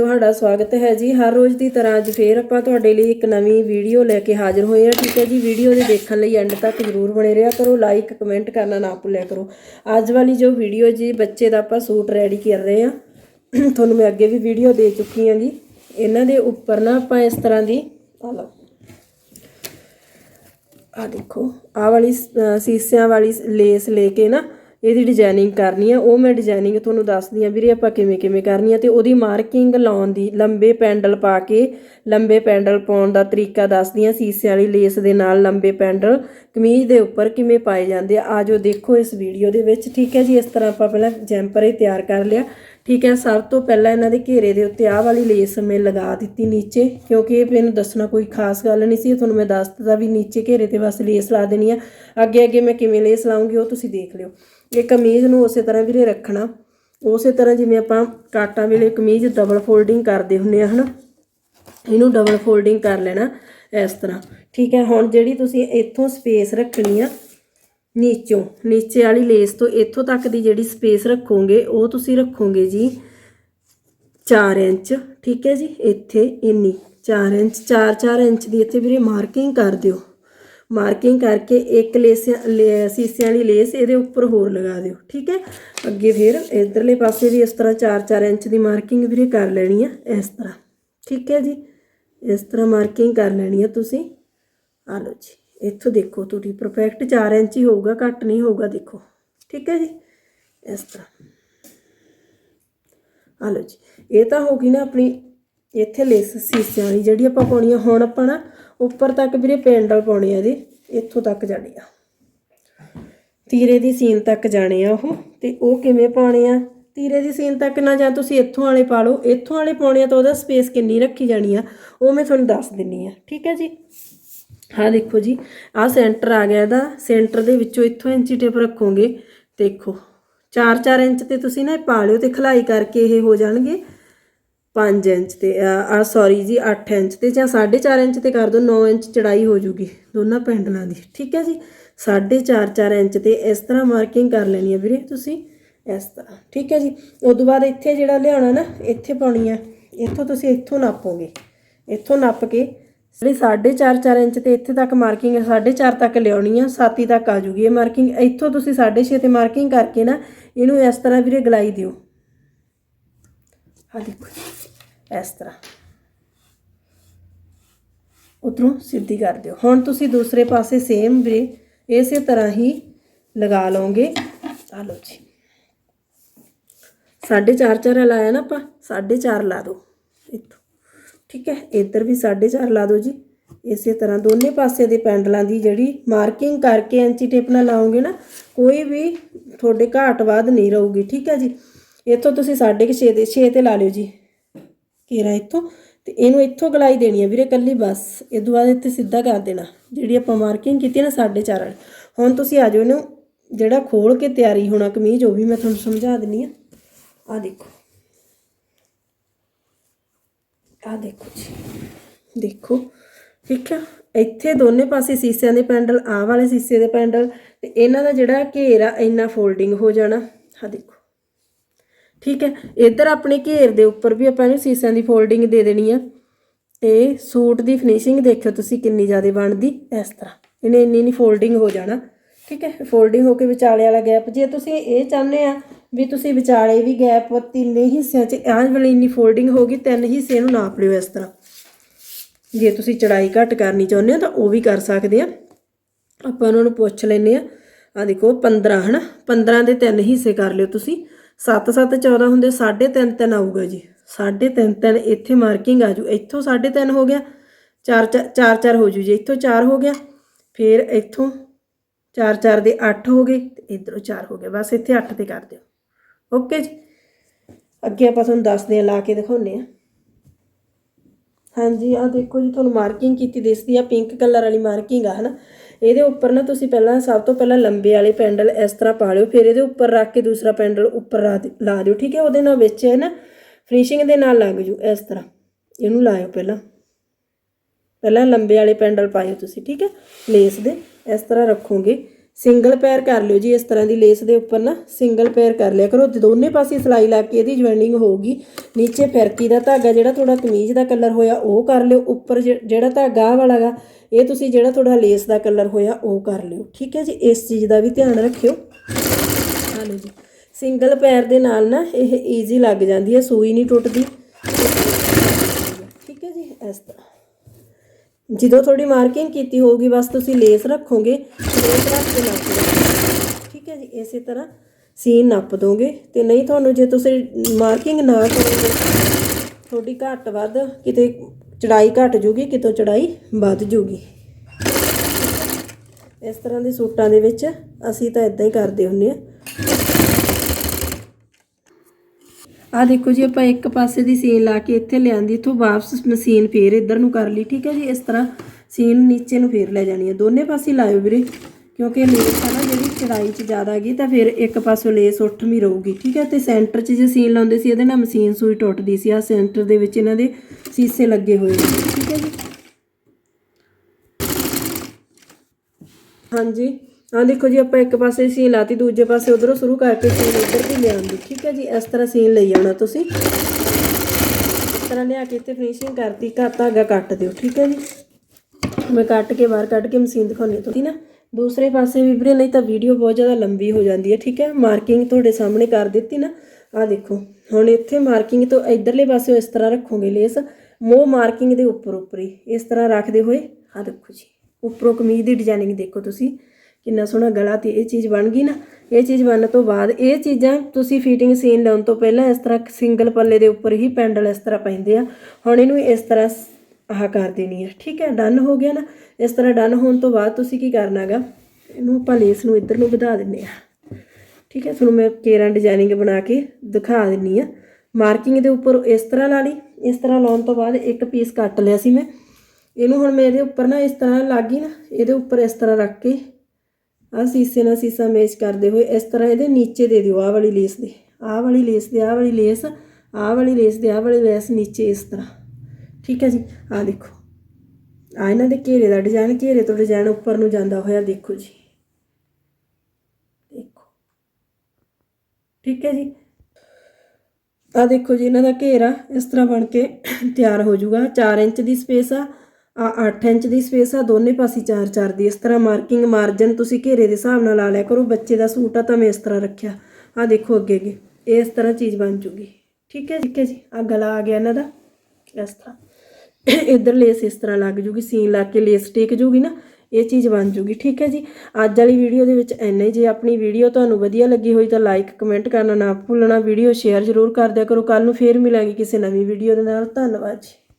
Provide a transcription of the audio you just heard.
ਤੁਹਾਡਾ ਸਵਾਗਤ ਹੈ ਜੀ। ਹਰ ਰੋਜ਼ ਦੀ ਤਰ੍ਹਾਂ ਅੱਜ ਫੇਰ ਆਪਾਂ ਤੁਹਾਡੇ ਲਈ ਇੱਕ ਨਵੀਂ ਵੀਡੀਓ ਲੈ ਕੇ ਹਾਜ਼ਰ ਹੋਏ ਹਾਂ। ਠੀਕ ਹੈ ਜੀ। ਵੀਡੀਓ ਦੇ ਦੇਖਣ ਲਈ ਐਂਡ ਤੱਕ ਜ਼ਰੂਰ ਬਣੇ ਰਿਹਾ ਕਰੋ। ਲਾਈਕ ਕਮੈਂਟ ਕਰਨਾ ਨਾ ਭੁੱਲਿਆ ਕਰੋ। ਅੱਜ ਵਾਲੀ ਜੋ ਵੀਡੀਓ ਜੀ, ਬੱਚੇ ਦਾ ਆਪਾਂ ਸੂਟ ਰੈਡੀ ਕਰ ਰਹੇ ਹਾਂ। ਤੁਹਾਨੂੰ ਮੈਂ ਅੱਗੇ ਵੀ ਵੀਡੀਓ ਦੇ ਚੁੱਕੀ ਹਾਂ ਜੀ। ਇਹਨਾਂ ਦੇ ਉੱਪਰ ਨਾ ਆਪਾਂ ਇਸ ਤਰ੍ਹਾਂ ਦੀ ਆ ਲਓ। ਆ ਦੇਖੋ। ਆ ਵਾਲੀ ਸੀਸਿਆਂ ਵਾਲੀ ਲੇਸ ਲੈ ਕੇ ਨਾ ਇਹਦੀ ਡਿਜ਼ਾਈਨਿੰਗ ਕਰਨੀ ਆ, ਉਹ ਮੈਂ ਡਿਜ਼ਾਈਨਿੰਗ ਤੁਹਾਨੂੰ ਦੱਸਦੀ ਆ ਵੀਰੇ ਆਪਾਂ ਕਿਵੇਂ ਕਿਵੇਂ ਕਰਨੀ ਆ ਤੇ ਉਹਦੀ ਮਾਰਕਿੰਗ ਲਾਉਣ ਦੀ, ਲੰਬੇ ਪੈਂਡਲ ਪਾ ਕੇ, ਲੰਬੇ ਪੈਂਡਲ ਪਾਉਣ ਦਾ ਤਰੀਕਾ ਦੱਸਦੀ ਆ, ਸੀਸਿਆਂ ਵਾਲੀ ਲੇਸ ਦੇ ਨਾਲ ਲੰਬੇ ਪੈਂਡਲ ਕਮੀਜ਼ ਦੇ ਉੱਪਰ ਕਿਵੇਂ ਪਾਏ ਜਾਂਦੇ ਆ। ਆਜੋ ਦੇਖੋ ਇਸ ਵੀਡੀਓ ਦੇ ਵਿੱਚ, ਠੀਕ ਹੈ ਜੀ? ਇਸ ਤਰ੍ਹਾਂ ਆਪਾਂ ਪਹਿਲਾਂ ਜੈਂਪਰ ਹੀ ਤਿਆਰ ਕਰ ਲਿਆ। ਠੀਕ ਹੈ, ਸਭ ਤੋਂ ਪਹਿਲਾਂ ਇਹਨਾਂ ਦੇ ਘੇਰੇ ਦੇ ਉੱਤੇ ਆਹ ਵਾਲੀ ਲੇਸ ਮੈਂ ਲਗਾ ਦਿੱਤੀ ਨੀਚੇ, ਕਿਉਂਕਿ ਇਹ ਮੈਨੂੰ ਦੱਸਣਾ ਕੋਈ ਖਾਸ ਗੱਲ ਨਹੀਂ ਸੀ ਤੁਹਾਨੂੰ ਮੈਂ ਦੱਸ ਦਿੱਤਾ ਵੀ ਨੀਚੇ ਘੇਰੇ ਤੇ ਬਸ ਲੇਸ ਲਾ ਦੇਣੀ ਆ। ਅੱਗੇ ਅੱਗੇ ਮੈਂ ਕਿਵੇਂ ਲੇਸ ਲਾਉਂਗੀ ਉਹ ਤੁਸੀਂ ਦੇਖ ਲਿਓ। ਇਹ ਕਮੀਜ਼ ਨੂੰ ਉਸੇ ਤਰ੍ਹਾਂ ਵੀਰੇ ਰੱਖਣਾ, ਉਸੇ ਤਰ੍ਹਾਂ ਜਿਵੇਂ ਆਪਾਂ ਕਾਟਾਂ ਵੇਲੇ ਕਮੀਜ਼ ਡਬਲ ਫੋਲਡਿੰਗ ਕਰਦੇ ਹੁੰਨੇ ਆ, ਹਨਾ? ਇਹਨੂੰ ਡਬਲ ਫੋਲਡਿੰਗ ਕਰ ਲੈਣਾ ਇਸ ਤਰ੍ਹਾਂ। ਠੀਕ ਹੈ, ਹੁਣ ਜਿਹੜੀ ਤੁਸੀਂ ਇੱਥੋਂ ਸਪੇਸ ਰੱਖਣੀ ਆ ਨੀਚੋਂ, ਨੀਚੇ ਵਾਲੀ ਲੇਸ ਤੋਂ ਇੱਥੋਂ ਤੱਕ ਦੀ ਜਿਹੜੀ ਸਪੇਸ ਰੱਖੋਗੇ, ਉਹ ਤੁਸੀਂ ਰੱਖੋਗੇ ਜੀ 4 ਇੰਚ, ਠੀਕ ਹੈ ਜੀ? ਇੱਥੇ ਇੰਨੀ 4 ਇੰਚ 4-4 ਇੰਚ ਦੀ ਇੱਥੇ ਵੀਰੇ ਮਾਰਕਿੰਗ ਕਰ ਦਿਓ। ਮਾਰਕਿੰਗ ਕਰਕੇ ਇੱਕ ਲੇਸ ਲੇ- ਸੀਸਿਆਂ ਵਾਲੀ ਲੇਸ ਇਹਦੇ ਉੱਪਰ ਹੋਰ ਲਗਾ ਦਿਓ, ਠੀਕ ਹੈ? ਅੱਗੇ ਫਿਰ ਇਧਰਲੇ ਪਾਸੇ ਵੀ ਇਸ ਤਰ੍ਹਾਂ 4-4 ਇੰਚ ਦੀ ਮਾਰਕਿੰਗ ਵੀਰੇ ਕਰ ਲੈਣੀ ਆ, ਇਸ ਤਰ੍ਹਾਂ, ਠੀਕ ਹੈ ਜੀ? ਇਸ ਤਰ੍ਹਾਂ ਮਾਰਕਿੰਗ ਕਰ ਲੈਣੀ ਆ ਤੁਸੀਂ। ਆ ਲਓ ਜੀ। ਇੱਥੋਂ ਦੇਖੋ, ਤੁਹਾਡੀ ਪਰਫੈਕਟ 4 ਇੰਚ ਹੀ ਹੋਊਗਾ, ਘੱਟ ਨਹੀਂ ਹੋਊਗਾ, ਦੇਖੋ। ਠੀਕ ਹੈ ਜੀ? ਇਸ ਤਰ੍ਹਾਂ। ਆ ਲਓ ਜੀ। ਇਹ ਤਾਂ ਹੋ ਗਈ ਨਾ ਆਪਣੀ ਇੱਥੇ ਲੇਸ ਸੀਸਿਆਂ ਵਾਲੀ, ਜਿਹੜੀ ਆਪਾਂ ਪਾਉਣੀ ਆ ਹੁਣ ਆਪਾਂ ਨਾ, ਉੱਪਰ ਤੱਕ ਵੀਰੇ ਪੈਂਡਲ ਪਾਉਣੇ ਆ ਇਹਦੇ, ਇੱਥੋਂ ਤੱਕ ਜਾਣੇ ਆ। ਤੀਰੇ ਦੀ ਸੀਨ ਤੱਕ ਜਾਣੇ ਆ ਉਹ, ਤੇ ਉਹ ਕਿਵੇਂ ਪਾਉਣੇ ਆ? ਤੀਰੇ ਦੀ ਸੀਨ ਤੱਕ ਨਾ ਜਾਂ ਤੁਸੀਂ ਇੱਥੋਂ ਵਾਲੇ ਪਾ ਲਓ। ਇੱਥੋਂ ਵਾਲੇ ਪਾਉਣੇ ਆ ਤਾਂ ਉਹਦਾ ਸਪੇਸ ਕਿੰਨੀ ਰੱਖੀ ਜਾਣੀ ਆ, ਉਹ ਮੈਂ ਤੁਹਾਨੂੰ ਦੱਸ ਦਿੰਨੀ ਆ। ਠੀਕ ਹੈ ਜੀ? ਹਾਂ, ਦੇਖੋ ਜੀ, ਆਹ ਸੈਂਟਰ ਆ ਗਿਆ ਇਹਦਾ। ਸੈਂਟਰ ਦੇ ਵਿੱਚੋਂ ਇੱਥੋਂ ਇੰਚੀ ਟੇਪ ਰੱਖੋਗੇ, ਦੇਖੋ। 4-4 ਇੰਚ ਤੇ ਤੁਸੀਂ ਨਾ ਇਹ ਪਾ ਲਿਓ ਤੇ ਖਲਾਈ ਕਰਕੇ ਇਹ ਹੋ ਜਾਣਗੇ। 5 ਇੰਚ ਤੇ ਆ ਸੌਰੀ ਜੀ 8 ਇੰਚ ਤੇ ਜਾਂ 4.5 ਇੰਚ ਤੇ ਕਰ ਦਿਓ 9 ਇੰਚ ਚੜਾਈ ਹੋ ਜੂਗੀ ਦੋਨਾਂ ਪੈਂਡਲਾਂ ਦੀ, ਠੀਕ ਹੈ ਜੀ? 4.5-4 ਇੰਚ ਤੇ ਇਸ ਤਰ੍ਹਾਂ ਮਾਰਕਿੰਗ ਕਰ ਲੈਣੀ ਹੈ ਵੀਰੇ ਤੁਸੀਂ, ਇਸ ਤਰ੍ਹਾਂ, ਠੀਕ ਹੈ ਜੀ? ਉਸ ਤੋਂ ਬਾਅਦ ਇੱਥੇ ਜਿਹੜਾ ਲਿਆਉਣਾ ਨਾ, ਇੱਥੇ ਪਾਉਣੀ ਹੈ। ਇੱਥੋਂ ਤੁਸੀਂ ਇੱਥੋਂ ਨਾਪੋਗੇ। ਇੱਥੋਂ ਨੱਪ ਕੇ ਜਿਹੜੀ 4.5-4 ਇੰਚ ਤੇ ਇੱਥੇ ਤੱਕ ਮਾਰਕਿੰਗ ਹੈ 4.5 ਤੱਕ ਲਿਆਉਣੀ ਆ 7 ਤੱਕ ਆ ਜੂਗੀ ਇਹ ਮਾਰਕਿੰਗ ਇੱਥੋਂ ਤੁਸੀਂ 6.5 ਤੇ ਮਾਰਕਿੰਗ ਕਰਕੇ ਨਾ ਇਹਨੂੰ ਇਸ ਤਰ੍ਹਾਂ ਵੀਰੇ ਗਲਾਈ ਦਿਓ। ਆ ਦੇਖੋ ਇਸ ਤਰ੍ਹਾਂ। ਉਧਰੋਂ ਸਿੱਧੀ ਕਰ ਦਿਓ। ਹੁਣ ਤੁਸੀਂ ਦੂਸਰੇ ਪਾਸੇ ਸੇਮ ਵੀਰੇ, ਇਸੇ ਤਰ੍ਹਾਂ ਹੀ ਲਗਾ ਲਓਗੇ। ਆ ਲਓ ਜੀ। ਸਾਢੇ ਚਾਰ ਚਾਰ ਲਾਇਆ ਨਾ ਆਪਾਂ, ਸਾਢੇ ਚਾਰ ਲਾ ਦਿਓ। ਇੱਥੋਂ। ਠੀਕ ਹੈ, ਇੱਧਰ ਵੀ ਸਾਢੇ ਚਾਰ ਲਾ ਦਿਓ ਜੀ। ਇਸੇ ਤਰ੍ਹਾਂ ਦੋਨੇ ਪਾਸੇ ਦੇ ਪੈਂਡਲਾਂ ਦੀ ਜਿਹੜੀ ਮਾਰਕਿੰਗ ਕਰਕੇ ਐਂਚੀ ਟੇਪ ਨਾਲ ਲਾਉਂਗੇ ਨਾ, ਕੋਈ ਵੀ ਤੁਹਾਡੇ ਘਾਟ ਵਾਧ ਨਹੀਂ ਰਹੂਗੀ, ਠੀਕ ਹੈ ਜੀ। ਇੱਥੋਂ ਤੁਸੀਂ 6.5 ਦੇ 6 ਤੇ ਲਾ ਲਿਓ ਜੀ। ਘੇਰਾ ਇੱਥੋਂ, ਤੇ ਇਹਨੂੰ ਇੱਥੋਂ ਗਲਾਈ ਦੇਣੀ ਹੈ ਵੀਰੇ ਕੱਲੀ ਬਸ। ਇਹ ਤੋਂ ਬਾਅਦ ਇੱਥੇ ਸਿੱਧਾ ਕਰ ਦੇਣਾ, ਜਿਹੜੀ ਆਪਾਂ ਮਾਰਕਿੰਗ ਕੀਤੀ ਨਾ 4.5 ਵਾਲੀ। ਹੁਣ ਤੁਸੀਂ ਆ ਜਾਓ ਇਹਨੂੰ, ਜਿਹੜਾ ਖੋਲ ਕੇ ਤਿਆਰੀ ਹੋਣਾ ਕਮੀਜ਼, ਉਹ ਵੀ ਮੈਂ ਤੁਹਾਨੂੰ ਸਮਝਾ ਦਿੰਨੀ ਆ। ਆ ਦੇਖੋ। ਆ ਦੇਖੋ ਜੀ। ਦੇਖੋ, ਠੀਕ ਆ? ਇੱਥੇ ਦੋਨੇ ਪਾਸੇ ਸੀਸਿਆਂ ਦੇ ਪੈਂਡਲ, ਆਹ ਵਾਲੇ ਸੀਸੇ ਦੇ ਪੈਂਡਲ ਤੇ ਇਹਨਾਂ ਦਾ ਜਿਹੜਾ ਘੇਰ ਆ, ਇੰਨਾ ਫੋਲਡਿੰਗ ਹੋ ਜਾਣਾ। ਆ ਦੇਖੋ। ਠੀਕ ਹੈ ਇੱਧਰ ਆਪਣੇ ਘੇਰ ਦੇ ਉੱਪਰ ਵੀ ਆਪਾਂ ਇਹਨੂੰ ਸੀਸਿਆਂ ਦੀ ਫੋਲਡਿੰਗ ਦੇ ਦੇਣੀ ਆ। ਤੇ ਸੂਟ ਦੀ ਫਿਨਿਸ਼ਿੰਗ ਦੇਖਿਓ ਤੁਸੀਂ ਕਿੰਨੀ ਜ਼ਿਆਦਾ ਬਣਦੀ, ਇਸ ਤਰ੍ਹਾਂ। ਇਹਨੇ ਇੰਨੀ ਨਹੀਂ ਫੋਲਡਿੰਗ ਹੋ ਜਾਣਾ। ਠੀਕ ਹੈ ਫੋਲਡਿੰਗ ਹੋ ਕੇ ਵਿਚਾਲੇ ਵਾਲਾ ਗੈਪ ਜੇ ਤੁਸੀਂ ਇਹ ਚਾਹੁੰਦੇ ਆ ਵੀ ਤੁਸੀਂ ਵਿਚਾਲੇ ਵੀ ਗੈਪ ਤਿੰਨੇ ਹਿੱਸਿਆਂ 'ਚ, ਆਹ ਵਾਲੀ ਇੰਨੀ ਫੋਲਡਿੰਗ ਹੋਗੀ ਤਿੰਨ ਹਿੱਸੇ ਨੂੰ ਨਾਪ ਲਿਓ ਇਸ ਤਰ੍ਹਾਂ। ਜੇ ਤੁਸੀਂ ਚੜਾਈ ਘੱਟ ਕਰਨੀ ਚਾਹੁੰਦੇ ਹੋ ਤਾਂ ਉਹ ਵੀ ਕਰ ਸਕਦੇ ਆ। ਆਪਾਂ ਉਹਨਾਂ ਨੂੰ ਪੁੱਛ ਲੈਨੇ ਆ ਆ ਦੇਖੋ 15 ਹਨਾ? 15 ਦੇ ਤਿੰਨ ਹਿੱਸੇ ਕਰ ਲਿਓ ਤੁਸੀਂ। 7 7 14 ਹੁੰਦੇ 3.5 3 ਆਊਗਾ ਜੀ। 3.5 3 ਇੱਥੇ ਮਾਰਕਿੰਗ ਆ ਜੂ। ਇੱਥੋਂ 3.5 ਹੋ ਗਿਆ। 4 4 4 ਹੋ ਜੂ ਜੀ। ਇੱਥੋਂ 4 ਹੋ ਗਿਆ। ਫਿਰ ਇੱਥੋਂ 4 4 ਦੇ 8 ਹੋ ਗਏ ਤੇ ਇਧਰੋਂ 4 ਹੋ ਗਏ। ਬਸ ਇੱਥੇ 8 ਤੇ ਕਰ ਦਿਓ। ਓਕੇ ਜੀ। ਅੱਗੇ ਆਪਾਂ ਤੁਹਾਨੂੰ ਦੱਸਦੇ ਆ ਲਾ ਕੇ ਦਿਖਾਉਨੇ ਆ ਹਾਂਜੀ ਆ ਦੇਖੋ ਜੀ, ਤੁਹਾਨੂੰ ਮਾਰਕਿੰਗ ਕੀਤੀ ਦਿਸਦੀ ਆ ਪਿੰਕ ਕਲਰ ਵਾਲੀ ਮਾਰਕਿੰਗ ਆ, ਹਨਾ। ਇਹਦੇ ਉੱਪਰ ਨਾ ਤੁਸੀਂ ਪਹਿਲਾਂ ਸਭ ਤੋਂ ਪਹਿਲਾਂ ਲੰਬੇ ਵਾਲੇ ਪੈਂਡਲ ਇਸ ਤਰ੍ਹਾਂ ਪਾ ਲਿਓ, ਫਿਰ ਇਹਦੇ ਉੱਪਰ ਰੱਖ ਕੇ ਦੂਸਰਾ ਪੈਂਡਲ ਉੱਪਰ ਲਾ ਦਿ- ਲਾ ਦਿਓ, ਠੀਕ ਹੈ? ਉਹਦੇ ਨਾਲ ਵਿੱਚ ਹੈ ਨਾ ਫਿਨਿਸ਼ਿੰਗ ਦੇ ਨਾਲ ਲੱਗ ਜੂ, ਇਸ ਤਰ੍ਹਾਂ। ਇਹਨੂੰ ਲਾਇਓ ਪਹਿਲਾਂ। ਪਹਿਲਾਂ ਲੰਬੇ ਵਾਲੇ ਪੈਂਡਲ ਪਾਇਓ ਤੁਸੀਂ, ਠੀਕ ਹੈ? ਲੇਸ ਦੇ, ਇਸ ਤਰ੍ਹਾਂ ਰੱਖੋਗੇ। ਸਿੰਗਲ ਪੈਰ ਕਰ ਲਿਓ ਜੀ, ਇਸ ਤਰ੍ਹਾਂ ਦੀ ਲੇਸ ਦੇ ਉੱਪਰ ਨਾ ਸਿੰਗਲ ਪੈਰ ਕਰ ਲਿਆ ਕਰੋ। ਦੋਨੇ ਪਾਸੇ ਸਿਲਾਈ ਲਾ ਕੇ ਇਹਦੀ ਜੁਆਇਨਿੰਗ ਹੋਊਗੀ, ਨੀਚੇ ਫਿਰਕੀ ਦਾ ਧਾਗਾ ਜਿਹੜਾ ਤੁਹਾਡਾ ਕਮੀਜ਼ ਦਾ ਕਲਰ ਹੋਇਆ, ਉਹ ਕਰ ਲਿਓ। ਉੱਪਰ ਜਿਹੜਾ ਧਾਗਾ ਆਹ ਵਾਲਾਗਾ ਇਹ ਤੁਸੀਂ ਜਿਹੜਾ ਤੁਹਾਡਾ ਲੇਸ ਦਾ ਕਲਰ ਹੋਇਆ, ਉਹ ਕਰ ਲਿਓ। ਠੀਕ ਹੈ ਜੀ? ਇਸ ਚੀਜ਼ ਦਾ ਵੀ ਧਿਆਨ ਰੱਖਿਓ। ਆ ਲਓ ਜੀ। ਸਿੰਗਲ ਪੈਰ ਦੇ ਨਾਲ ਨਾ ਇਹ ਈਜ਼ੀ ਲੱਗ ਜਾਂਦੀ ਹੈ, ਸੂਈ ਨਹੀਂ ਟੁੱਟਦੀ। ਠੀਕ ਹੈ ਜੀ? ਇਸ ਤਰ੍ਹਾਂ ਜਦੋਂ ਤੁਹਾਡੀ ਮਾਰਕਿੰਗ ਕੀਤੀ ਹੋਊਗੀ, ਬਸ ਤੁਸੀਂ ਲੇਸ ਰੱਖੋਗੇ, ਲੇਸ ਰੱਖ ਕੇ ਨੱਪ ਲਓ ਠੀਕ ਹੈ ਜੀ, ਇਸੇ ਤਰ੍ਹਾਂ ਸੀਨ ਨੱਪ ਦੋਗੇ। ਤੇ ਨਹੀਂ ਤੁਹਾਨੂੰ ਜੇ ਤੁਸੀਂ ਮਾਰਕਿੰਗ ਨਾ ਕਰੋਗੇ, ਤੁਹਾਡੀ ਘੱਟ ਵੱਧ ਕਿਤੇ ਚੜਾਈ ਘਟ ਜੂਗੀ, ਕਿਤੋਂ ਚੜਾਈ ਵੱਧ ਜੂਗੀ। ਇਸ ਤਰ੍ਹਾਂ ਦੇ ਸੂਟਾਂ ਦੇ ਵਿੱਚ ਅਸੀਂ ਤਾਂ ਇਦਾਂ ਹੀ ਕਰਦੇ ਹੁੰਨੇ ਆ ਆ ਦੇਖੋ ਜੀ, ਆਪਾਂ ਇੱਕ ਪਾਸੇ ਦੀ ਸੀਨ ਲਾ ਕੇ ਇੱਥੇ ਲਿਆਂਦੀ, ਇੱਥੋਂ ਵਾਪਸ ਮਸ਼ੀਨ ਫੇਰ ਇੱਧਰ ਨੂੰ ਕਰ ਲਈ, ਠੀਕ ਹੈ ਜੀ? ਇਸ ਤਰ੍ਹਾਂ ਸੀਨ ਨੀਚੇ ਨੂੰ ਫੇਰ ਲੈ ਜਾਣੀ ਹੈ। ਦੋਨੇ ਪਾਸੇ ਲਾਇਓ ਵੀਰੇ, ਕਿਉਂਕਿ ਲੇਸ ਹੈ ਨਾ, ਜਿਹੜੀ ਚੜਾਈ 'ਚ ਜ਼ਿਆਦਾ ਗਈ ਤਾਂ ਫਿਰ ਇੱਕ ਪਾਸੋਂ ਲੇਸ ਉੱਠਵੀਂ ਰਹੂਗੀ, ਠੀਕ ਹੈ? ਤੇ ਸੈਂਟਰ 'ਚ ਜੇ ਸੀਨ ਲਾਉਂਦੇ ਸੀ, ਇਹਦੇ ਨਾਲ ਮਸ਼ੀਨ ਸੂਈ ਟੁੱਟਦੀ ਸੀ। ਆ ਸੈਂਟਰ ਦੇ ਵਿੱਚ ਇਹਨਾਂ ਦੇ ਸੀਸੇ ਲੱਗੇ ਹੋਏ ਨੇ, ਠੀਕ ਹੈ ਜੀ? ਹਾਂਜੀ। ਆ ਦੇਖੋ ਜੀ, ਆਪਾਂ ਇੱਕ ਪਾਸੇ ਸੀਨ ਲਾਤੀ, ਦੂਜੇ ਪਾਸੇ ਉਧਰੋਂ ਸ਼ੁਰੂ ਕਰਕੇ ਸੀਨ ਇੱਧਰ ਵੀ ਲਿਆਂਦੀ। ਠੀਕ ਹੈ ਜੀ, ਇਸ ਤਰ੍ਹਾਂ ਸੀਨ ਲਈ ਆਉਣਾ ਤੁਸੀਂ। ਇਸ ਤਰ੍ਹਾਂ ਲਿਆ ਕੇ ਇੱਥੇ ਫਿਨਿਸ਼ਿੰਗ ਕਰਤੀ ਕਾ ਧਾਗਾ ਕੱਟ ਦਿਓ, ਠੀਕ ਹੈ ਜੀ। ਮੈਂ ਕੱਟ ਕੇ ਬਾਹਰ ਕੱਢ ਕੇ ਮਸ਼ੀਨ ਦਿਖਾਉਣੀ ਤੁਸੀਂ ਨਾ। ਦੂਸਰੇ ਪਾਸੇ ਵੀ ਵੀਰੇ ਨਹੀਂ ਤਾਂ ਵੀਡੀਓ ਬਹੁਤ ਜ਼ਿਆਦਾ ਲੰਬੀ ਹੋ ਜਾਂਦੀ ਹੈ, ਠੀਕ ਹੈ। ਮਾਰਕਿੰਗ ਤੁਹਾਡੇ ਸਾਹਮਣੇ ਕਰ ਦਿੱਤੀ ਨਾ। ਆ ਦੇਖੋ, ਹੁਣ ਇੱਥੇ ਮਾਰਕਿੰਗ ਤੋਂ ਇਧਰਲੇ ਪਾਸੇ ਇਸ ਤਰ੍ਹਾਂ ਰੱਖੋਗੇ ਲੇਸ ਮੋ ਮਾਰਕਿੰਗ ਦੇ ਉੱਪਰ ਉੱਪਰ ਹੀ ਇਸ ਤਰ੍ਹਾਂ ਰੱਖਦੇ ਹੋਏ। ਆ ਦੇਖੋ ਜੀ, ਉੱਪਰੋਂ ਕਮੀਜ਼ ਦੀ ਡਿਜ਼ਾਈਨਿੰਗ ਦੇਖੋ ਤੁਸੀਂ। ਕਿੰਨਾ ਸੋਹਣਾ ਗਲਾ ਤੇ ਇਹ ਚੀਜ਼ ਬਣ ਗਈ ਨਾ, ਇਹ ਚੀਜ਼ ਬਣਨ ਤੋਂ ਬਾਅਦ ਇਹ ਚੀਜ਼ਾਂ ਤੁਸੀਂ ਫਿਟਿੰਗ ਸੀਨ ਲਾਉਣ ਤੋਂ ਪਹਿਲਾਂ ਇਸ ਤਰ੍ਹਾਂ ਸਿੰਗਲ ਪੱਲੇ ਦੇ ਉੱਪਰ ਹੀ ਪੈਂਡਲ ਇਸ ਤਰ੍ਹਾਂ ਪੈਂਦੇ ਆ। ਹੁਣ ਇਹਨੂੰ ਇਸ ਤਰ੍ਹਾਂ ਆਹ ਕਰ ਦੇਣੀ ਹੈ ਠੀਕ ਹੈ? ਡਨ ਹੋ ਗਿਆ ਨਾ, ਇਸ ਤਰ੍ਹਾਂ ਡਨ ਹੋਣ ਤੋਂ ਬਾਅਦ ਤੁਸੀਂ ਕੀ ਕਰਨਾਗਾ ਇਹਨੂੰ ਆਪਾਂ ਲੇਸ ਨੂੰ ਇੱਧਰ ਨੂੰ ਵਧਾ ਦਿੰਨੇ ਆ। ਠੀਕ ਹੈ? ਤੁਹਾਨੂੰ ਮੈਂ ਕੇਰਾਂ ਡਿਜ਼ਾਈਨਿੰਗ ਬਣਾ ਕੇ ਦਿਖਾ ਦਿੰਨੀ ਆ। ਮਾਰਕਿੰਗ ਦੇ ਉੱਪਰ ਇਸ ਤਰ੍ਹਾਂ ਲਾ ਲਈ। ਇਸ ਤਰ੍ਹਾਂ ਲਾਉਣ ਤੋਂ ਬਾਅਦ ਇੱਕ ਪੀਸ ਕੱਟ ਲਿਆ ਸੀ ਮੈਂ। ਇਹਨੂੰ ਹੁਣ ਮੈਂ ਇਹਦੇ ਉੱਪਰ ਨਾ ਇਸ ਤਰ੍ਹਾਂ ਲੱਗੀ ਨਾ, ਇਹਦੇ ਉੱਪਰ ਇਸ ਤਰ੍ਹਾਂ ਰੱਖ ਕੇ ਆਹ ਸੀਸੇ ਨਾਲ ਸੀਸਾ ਮੈਚ ਕਰਦੇ ਹੋਏ ਇਸ ਤਰ੍ਹਾਂ ਇਹਦੇ ਨੀਚੇ ਦੇ ਦਿਓ, ਆਹ ਵਾਲੀ ਲੇਸ ਦੇ। ਆਹ ਵਾਲੀ ਲੇਸ ਦੇ, ਆਹ ਵਾਲੀ ਲੇਸ ਆਹ ਵਾਲੀ ਲੇਸ ਦੇ, ਆਹ ਵਾਲੀ ਲੇਸ ਨੀਚੇ ਇਸ ਤਰ੍ਹਾਂ। ਠੀਕ ਹੈ ਜੀ? ਆਹ ਦੇਖੋ। ਆ ਇਹਨਾਂ ਦੇ ਘੇਰੇ ਦਾ ਡਿਜ਼ਾਈਨ ਘੇਰੇ ਤੋਂ ਡਿਜ਼ਾਈਨ ਉੱਪਰ ਨੂੰ ਜਾਂਦਾ ਹੋਇਆ ਦੇਖੋ ਜੀ। ਦੇਖੋ। ਠੀਕ ਹੈ ਜੀ? ਆ ਦੇਖੋ ਜੀ, ਇਹਨਾਂ ਦਾ ਘੇਰਾ ਇਸ ਤਰ੍ਹਾਂ ਬਣ ਕੇ ਤਿਆਰ ਹੋ ਜਾਊਗਾ। 4 ਇੰਚ ਦੀ ਸਪੇਸ ਆ ਆ 8 ਇੰਚ ਦੀ ਸਪੇਸ ਆ, ਦੋਨੇ ਪਾਸੇ 4 4 ਦੀ। ਇਸ ਤਰ੍ਹਾਂ ਮਾਰਕਿੰਗ ਮਾਰਜਨ ਤੁਸੀਂ ਘੇਰੇ ਦੇ ਹਿਸਾਬ ਨਾਲ ਲਾ ਲਿਆ ਕਰੋ। ਬੱਚੇ ਦਾ ਸੂਟ ਆ, ਤਾਂ ਮੈਂ ਇਸ ਤਰ੍ਹਾਂ ਰੱਖਿਆ। ਆ ਦੇਖੋ ਅੱਗੇ ਅੱਗੇ। ਇਸ ਤਰ੍ਹਾਂ ਚੀਜ਼ ਬਣ ਜੂਗੀ ਠੀਕ ਹੈ ਠੀਕ ਹੈ ਜੀ? ਆ ਗਲਾ ਆ ਗਿਆ ਇਹਨਾਂ ਦਾ। ਇਸ ਤਰ੍ਹਾਂ। ਇੱਧਰ ਲੇਸ ਇਸ ਤਰ੍ਹਾਂ ਲੱਗ ਜੂਗੀ। ਸੀਨ ਲਾ ਕੇ ਲੇਸ ਟੇਕ ਜੂਗੀ ਨਾ। ਇਹ ਚੀਜ਼ ਬਣ ਜੂਗੀ। ਠੀਕ ਹੈ ਜੀ? ਅੱਜ ਵਾਲੀ ਵੀਡੀਓ ਦੇ ਵਿੱਚ ਇੰਨਾ ਹੀ। ਜੇ ਆਪਣੀ ਵੀਡੀਓ ਤੁਹਾਨੂੰ ਵਧੀਆ ਲੱਗੀ ਹੋਈ, ਤਾਂ ਲਾਈਕ ਕਮੈਂਟ ਕਰਨਾ ਨਾ ਭੁੱਲਣਾ। ਵੀਡੀਓ ਸ਼ੇਅਰ ਜ਼ਰੂਰ ਕਰ ਦਿਆ ਕਰੋ। ਕੱਲ ਨੂੰ ਫੇਰ ਮਿਲਾਂਗੇ ਕਿਸੇ ਨਵੀਂ ਵੀਡੀਓ ਦੇ ਨਾਲ। ਧੰਨਵਾਦ ਜੀ।